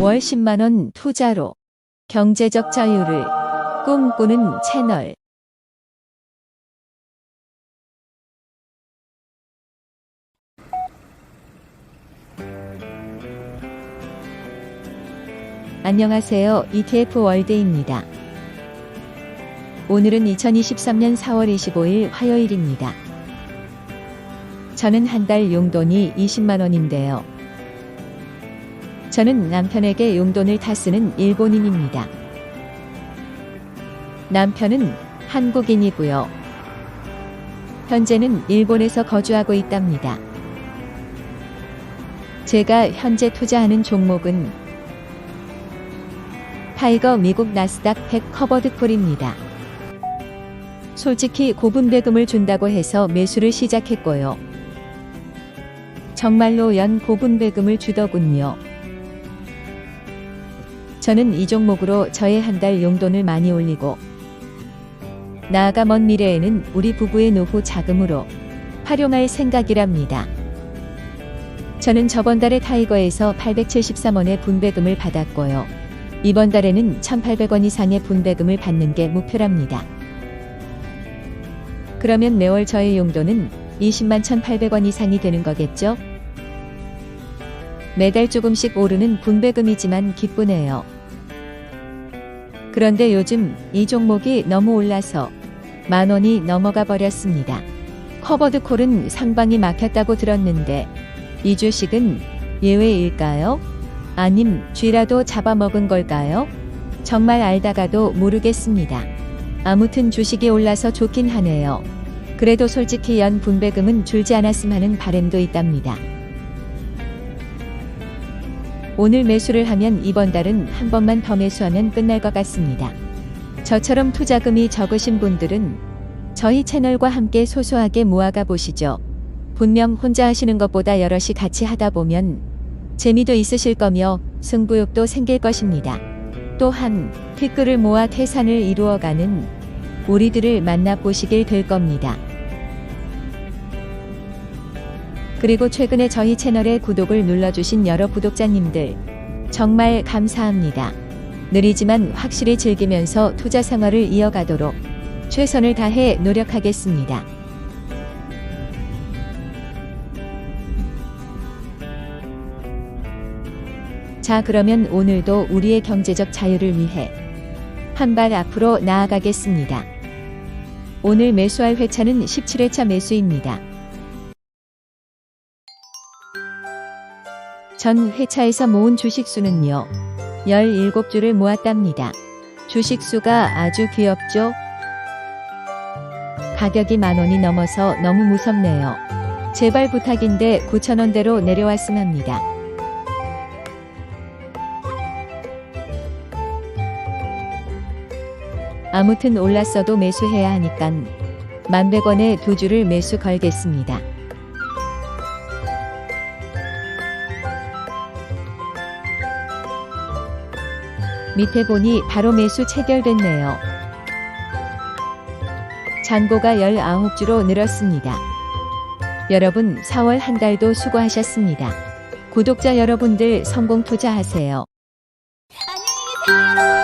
월 10만원 투자로 경제적 자유를 꿈꾸는 채널. 안녕하세요. ETF 월드입니다. 오늘은 2023년 4월 25일 화요일입니다. 저는 한 달 용돈이 20만원인데요. 저는 남편에게 용돈을 다 쓰는 일본인입니다. 남편은 한국인이고요. 현재는 일본에서 거주하고 있답니다. 제가 현재 투자하는 종목은 타이거 미국 나스닥 100 커버드 콜입니다. 솔직히 고분배금을 준다고 해서 매수를 시작했고요. 정말로 연 고분배금을 주더군요. 저는 이 종목으로 저의 한 달 용돈을 많이 올리고 나아가 먼 미래에는 우리 부부의 노후 자금으로 활용할 생각이랍니다. 저는 저번 달에 타이거에서 873원의 분배금을 받았고요. 이번 달에는 1,800원 이상의 분배금을 받는 게 목표랍니다. 그러면 매월 저의 용돈은 20만 1,800원 이상이 되는 거겠죠? 매달 조금씩 오르는 분배금이지만 기쁘네요. 그런데 요즘 이 종목이 너무 올라서 만 원이 넘어가 버렸습니다. 커버드 콜은 상방이 막혔다고 들었는데 이 주식은 예외일까요? 아님 쥐라도 잡아먹은 걸까요? 정말 알다가도 모르겠습니다. 아무튼 주식이 올라서 좋긴 하네요. 그래도 솔직히 연 분배금은 줄지 않았음 하는 바램도 있답니다. 오늘 매수를 하면 이번 달은 한 번만 더 매수하면 끝날 것 같습니다. 저처럼 투자금이 적으신 분들은 저희 채널과 함께 소소하게 모아가 보시죠. 분명 혼자 하시는 것보다 여럿이 같이 하다 보면 재미도 있으실 거며 승부욕도 생길 것입니다. 또한 티끌을 모아 태산을 이루어가는 우리들을 만나보시길 될 겁니다. 그리고 최근에 저희 채널에 구독을 눌러주신 여러 구독자님들 정말 감사합니다. 느리지만 확실히 즐기면서 투자 생활을 이어가도록 최선을 다해 노력하겠습니다. 자, 그러면 오늘도 우리의 경제적 자유를 위해 한 발 앞으로 나아가겠습니다. 오늘 매수할 회차는 17회차 매수입니다. 전 회차에서 모은 주식수는요. 17주를 모았답니다. 주식수가 아주 귀엽죠? 가격이 만원이 넘어서 너무 무섭네요. 제발 부탁인데 9천원대로 내려왔으면 합니다. 아무튼 올랐어도 매수해야 하니깐 만백원에 두 주를 매수 걸겠습니다. 밑에 보니 바로 매수 체결됐네요. 잔고가 19주로 늘었습니다. 여러분 4월 한 달도 수고하셨습니다. 구독자 여러분들 성공 투자하세요. 안녕히 계세요.